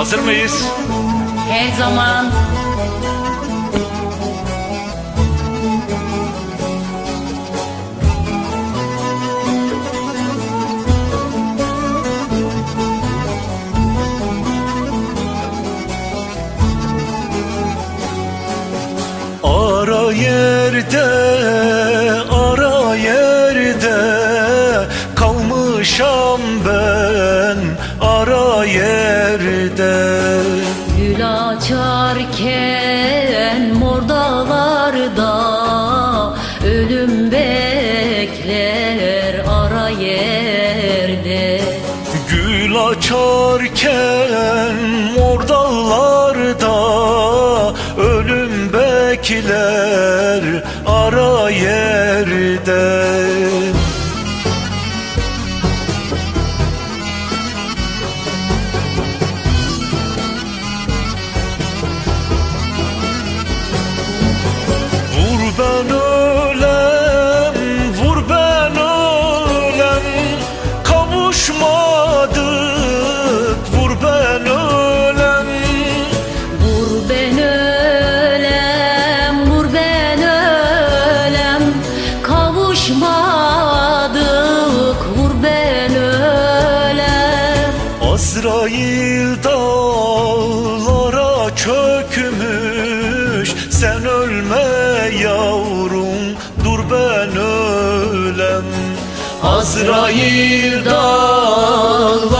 Hazır mıyız? Her zaman Ara yerde, Kalmışam ben ara yerde. Gül açarken mor dağlarda Ölüm bekler ara yerde. Gül açarken mor dağlarda Ölüm bekler Azrail dağlara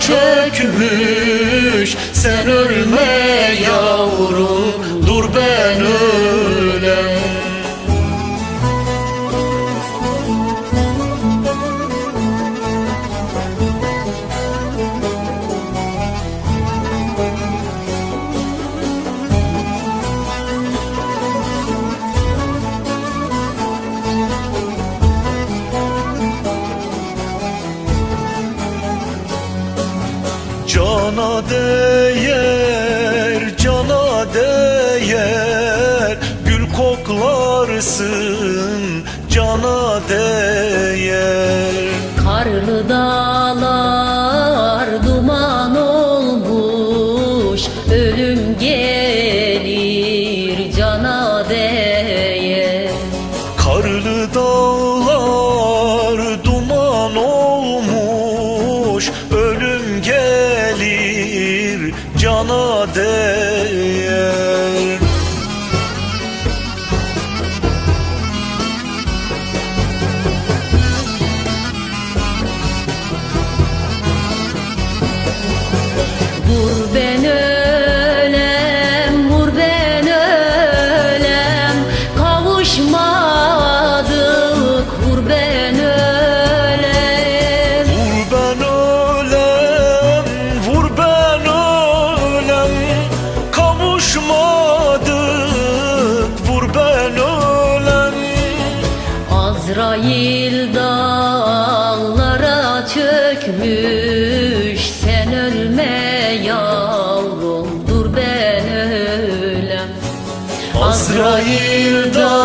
çökmüş Sen ölme yavrum, Cana değer, cana değer. Gül koklarsın, cana değer. Karlı dağlar duman olmuş Ölüm gelir cana değer. Karlı dağlar cana değer Azrail dağlara çökmüş Sen ölme yavrum dur ben ölem. Azrail dağ